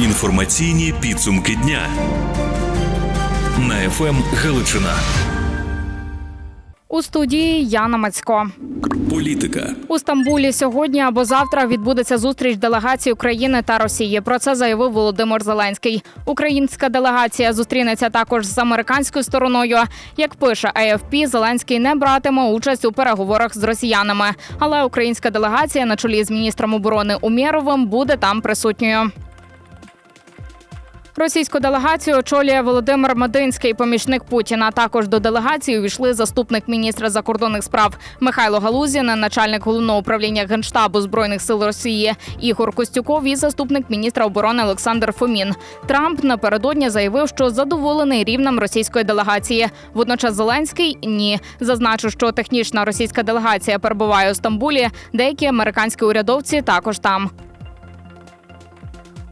Інформаційні підсумки дня на ФМ Галичина. У студії Яна Мацько. Політика, У Стамбулі сьогодні або завтра відбудеться зустріч делегацій України та Росії. Про це заявив Володимир Зеленський. Українська делегація зустрінеться також з американською стороною. Як пише AFP, Зеленський не братиме участь у переговорах з росіянами. Але українська делегація на чолі з міністром оборони Умєровим буде там присутньою. Російську делегацію очолює Володимир Мединський, помічник Путіна. Також до делегації увійшли заступник міністра закордонних справ Михайло Галузін, начальник головного управління генштабу збройних сил Росії Ігор Костюков і заступник міністра оборони Олександр Фомін. Трамп напередодні заявив, що задоволений рівнем російської делегації. Водночас Зеленський ні. Зазначив, що технічна російська делегація перебуває у Стамбулі. Деякі американські урядовці також там.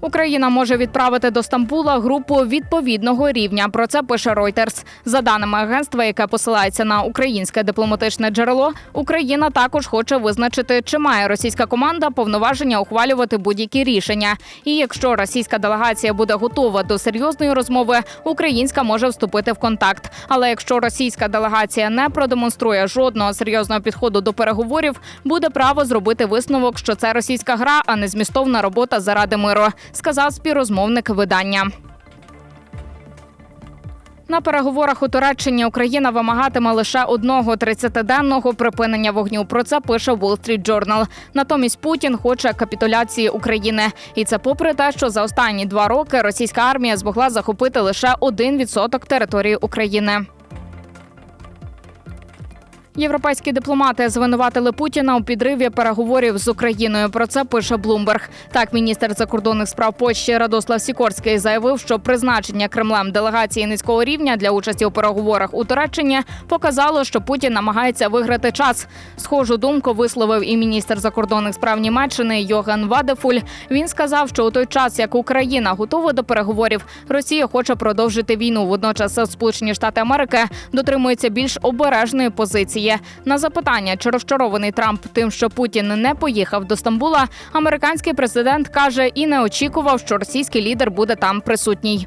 Україна може відправити до Стамбула групу відповідного рівня. Про це пише Reuters. За даними агентства, яке посилається на українське дипломатичне джерело, Україна також хоче визначити, чи має російська команда повноваження ухвалювати будь-які рішення. І якщо російська делегація буде готова до серйозної розмови, українська може вступити в контакт. Але якщо російська делегація не продемонструє жодного серйозного підходу до переговорів, буде право зробити висновок, що це російська гра, а не змістовна робота заради миру, сказав співрозмовник видання. На переговорах у Туреччині Україна вимагатиме лише одного 30-денного припинення вогню. Про це пише Wall Street Journal. Натомість Путін хоче капітуляції України, і це попри те, що за останні два роки російська армія змогла захопити лише 1% території України. Європейські дипломати звинуватили Путіна у підриві переговорів з Україною. Про це пише Блумберг. Так, міністр закордонних справ Польщі Радослав Сікорський заявив, що призначення Кремлем делегації низького рівня для участі у переговорах у Туреччині показало, що Путін намагається виграти час. Схожу думку висловив і міністр закордонних справ Німеччини Йоген Вадефуль. Він сказав, що у той час, як Україна готова до переговорів, Росія хоче продовжити війну. Водночас Сполучені Штати Америки дотримуються більш обережної позиції. На запитання, чи розчарований Трамп тим, що Путін не поїхав до Стамбула, американський президент каже і не очікував, що російський лідер буде там присутній.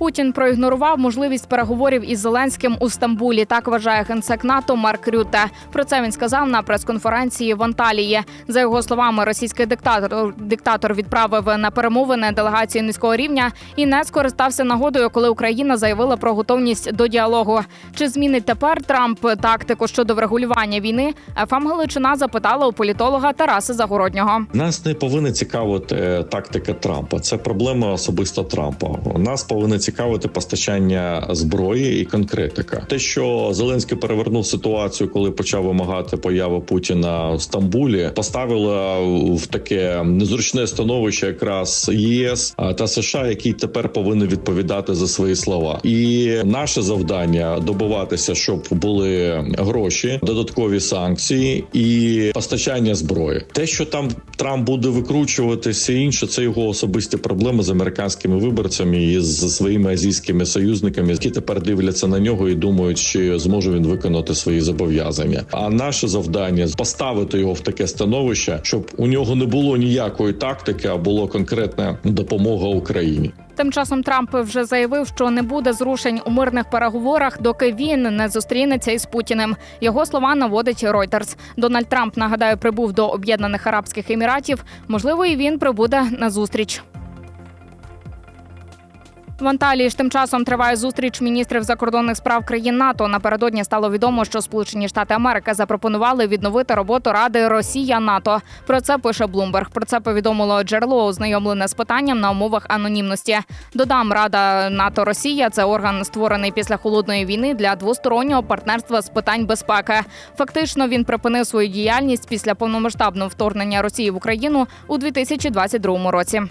Путін проігнорував можливість переговорів із Зеленським у Стамбулі. Так вважає генсек НАТО Марк Рюте. Про це він сказав на прес-конференції в Анталії. За його словами, російський диктатор диктатор відправив на перемовини делегацію низького рівня і не скористався нагодою, коли Україна заявила про готовність до діалогу. Чи змінить тепер Трамп тактику щодо врегулювання війни? ФМ Галичина запитала у політолога Тараса Загороднього. Нас не повинна цікавити е, тактика Трампа. Це проблема особисто Трампа. Нас повинна цікавити постачання зброї і конкретика. Те, що Зеленський перевернув ситуацію, коли почав вимагати появи Путіна в Стамбулі, поставило в таке незручне становище якраз ЄС та США, які тепер повинні відповідати за свої слова. І наше завдання добиватися, щоб були гроші, додаткові санкції і постачання зброї. Те, що там Трамп буде викручуватися, інше це його особисті проблеми з американськими виборцями і з своїми азійськими союзниками, які тепер дивляться на нього і думають, чи зможе він виконати свої зобов'язання. А наше завдання поставити його в таке становище, щоб у нього не було ніякої тактики, а було конкретна допомога Україні. Тим часом Трамп вже заявив, що не буде зрушень у мирних переговорах, доки він не зустрінеться із Путіним. Його слова наводить Reuters. Дональд Трамп нагадаю прибув до Об'єднаних Арабських Еміратів. Можливо, і він прибуде на зустріч. В Анталії ж тим часом триває зустріч міністрів закордонних справ країн НАТО. Напередодні стало відомо, що Сполучені Штати Америки запропонували відновити роботу Ради Росія НАТО. Про це пише Блумберг. Про це повідомило джерело, ознайомлене з питанням на умовах анонімності. Додам Рада НАТО Росія це орган створений після холодної війни для двостороннього партнерства з питань безпеки. Фактично він припинив свою діяльність після повномасштабного вторгнення Росії в Україну у 2022 році.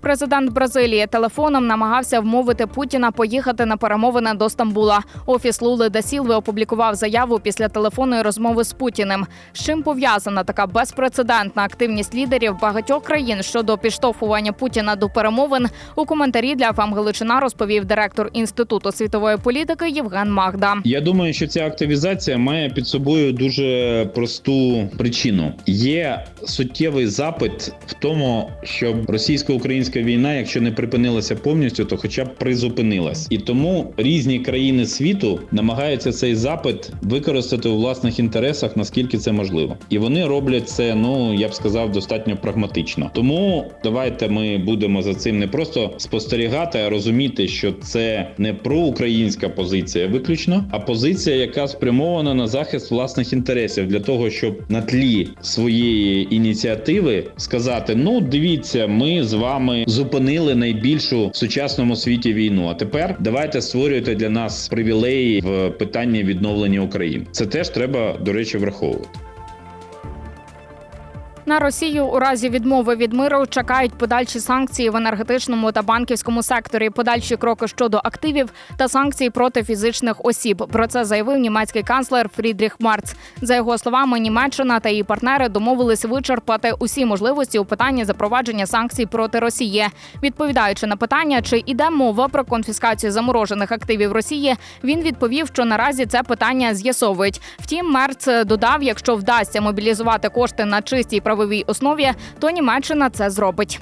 Президент Бразилії телефоном намагався вмовити Путіна поїхати на перемовини до Стамбула. Офіс Лули да Сілви опублікував заяву після телефонної розмови з Путіним. З чим пов'язана така безпрецедентна активність лідерів багатьох країн щодо підштовхування Путіна до перемовин? У коментарі для ФАМ Галичина розповів директор інституту світової політики Євген Магда. Я думаю, що ця активізація має під собою дуже просту причину. Є суттєвий запит в тому, щоб російсько-українська війна, якщо не припинилася повністю, то хоча б призупинилась. І тому різні країни світу намагаються цей запит використати у власних інтересах, наскільки це можливо, і вони роблять це. Ну я б сказав, достатньо прагматично. Тому давайте ми будемо за цим не просто спостерігати, а розуміти, що це не проукраїнська позиція, виключно, а позиція, яка спрямована на захист власних інтересів для того, щоб на тлі своєї ініціативи сказати: ну дивіться, ми з вами зупинили найбільшу в сучасному світі війну. А тепер давайте створюйте для нас привілеї в питанні відновлення України. Це теж треба до речі враховувати. На Росію у разі відмови від миру чекають подальші санкції в енергетичному та банківському секторі, подальші кроки щодо активів та санкції проти фізичних осіб. Про це заявив німецький канцлер Фрідріх Марц. За його словами, Німеччина та її партнери домовились вичерпати усі можливості у питанні запровадження санкцій проти Росії. Відповідаючи на питання, чи іде мова про конфіскацію заморожених активів Росії, він відповів, що наразі це питання з'ясовують. Втім, Мерц додав, якщо вдасться мобілізувати кошти на чистій правовій основі, то Німеччина це зробить.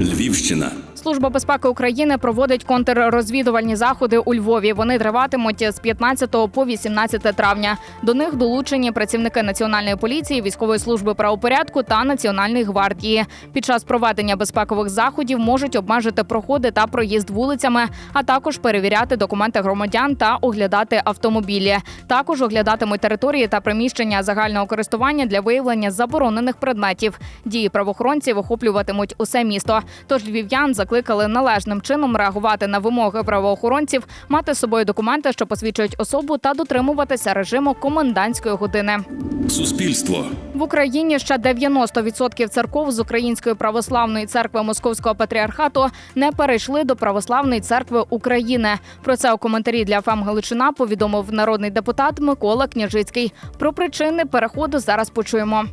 Львівщина. Служба безпеки України проводить контррозвідувальні заходи у Львові. Вони триватимуть з 15 по 18 травня. До них долучені працівники національної поліції, військової служби правопорядку та національної гвардії. Під час проведення безпекових заходів можуть обмежити проходи та проїзд вулицями, а також перевіряти документи громадян та оглядати автомобілі. Також оглядатимуть території та приміщення загального користування для виявлення заборонених предметів. Дії правоохоронців охоплюватимуть усе місто. Тож львів'ян закликали належним чином реагувати на вимоги правоохоронців, мати з собою документи, що посвідчують особу, та дотримуватися режиму комендантської години. Суспільство. В Україні ще 90% церков з Української православної церкви Московського патріархату не перейшли до православної церкви України. Про це у коментарі для ФАМ Галичина повідомив народний депутат Микола Княжицький. Про причини переходу зараз почуємо.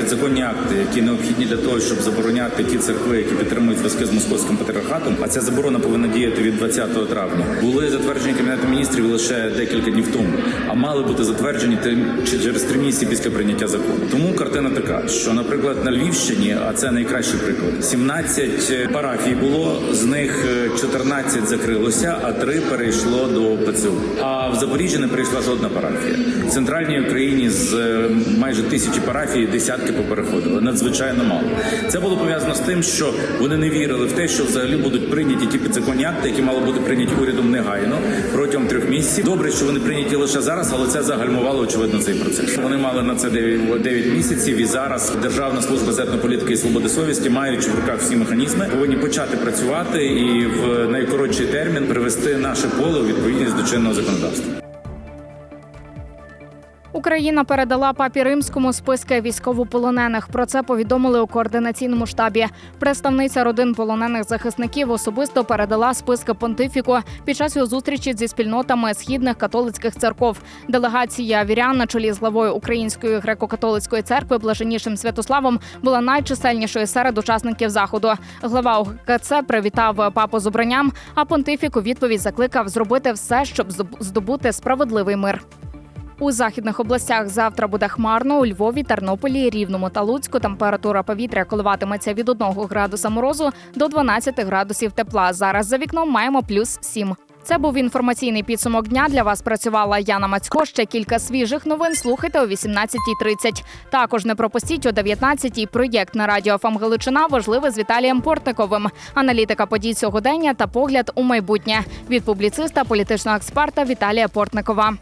Підзаконні акти, які необхідні для того, щоб забороняти ті церкви, які підтримують зв'язки з московським патріархатом, а ця заборона повинна діяти від 20 травня. Були затверджені кабінетом міністрів лише декілька днів тому, а мали бути затверджені три- чи через три місяці після прийняття закону. Тому картина така, що, наприклад, на Львівщині, а це найкращий приклад, 17 парафій було, з них е, 14 закрилося, а три перейшло до ПЦУ. А в Запоріжжі не перейшла жодна парафія. В центральній Україні з е, майже тисячі парафій десятки попереходили. Надзвичайно мало. Це було пов'язано з тим, що вони не вірили в те, що взагалі будуть прийняті ті підзаконні акти, які мали бути прийняті урядом негайно протягом трьох місяців. Добре, що вони прийняті лише зараз, але це загальмувало очевидно цей процес. Вони мали на це 9, 9 місяців, і зараз Державна служба з етнополітики і свободи совісті, маючи в руках всі механізми, повинні почати працювати і в найкоротший термін привести наше поле у відповідність до чинного законодавства. Україна передала папі римському списки військовополонених. Про це повідомили у координаційному штабі. Представниця родин полонених захисників особисто передала списки понтифіку під час його зустрічі зі спільнотами східних католицьких церков. Делегація вірян на чолі з главою Української греко-католицької церкви Блаженнішим Святославом була найчисельнішою серед учасників заходу. Глава ОГКЦ привітав папу з обранням, а понтифік у відповідь закликав зробити все, щоб здобути справедливий мир. У західних областях завтра буде хмарно. У Львові, Тернополі, Рівному та Луцьку температура повітря коливатиметься від 1 градуса морозу до 12 градусів тепла. Зараз за вікном маємо плюс 7. Це був інформаційний підсумок дня. Для вас працювала Яна Мацько. Ще кілька свіжих новин слухайте о 18.30. Також не пропустіть о 19.00 проєкт на радіо «ФАМ Галичина важливе з Віталієм Портниковим. Аналітика подій сьогодення та погляд у майбутнє від публіциста, політичного експерта Віталія Портникова.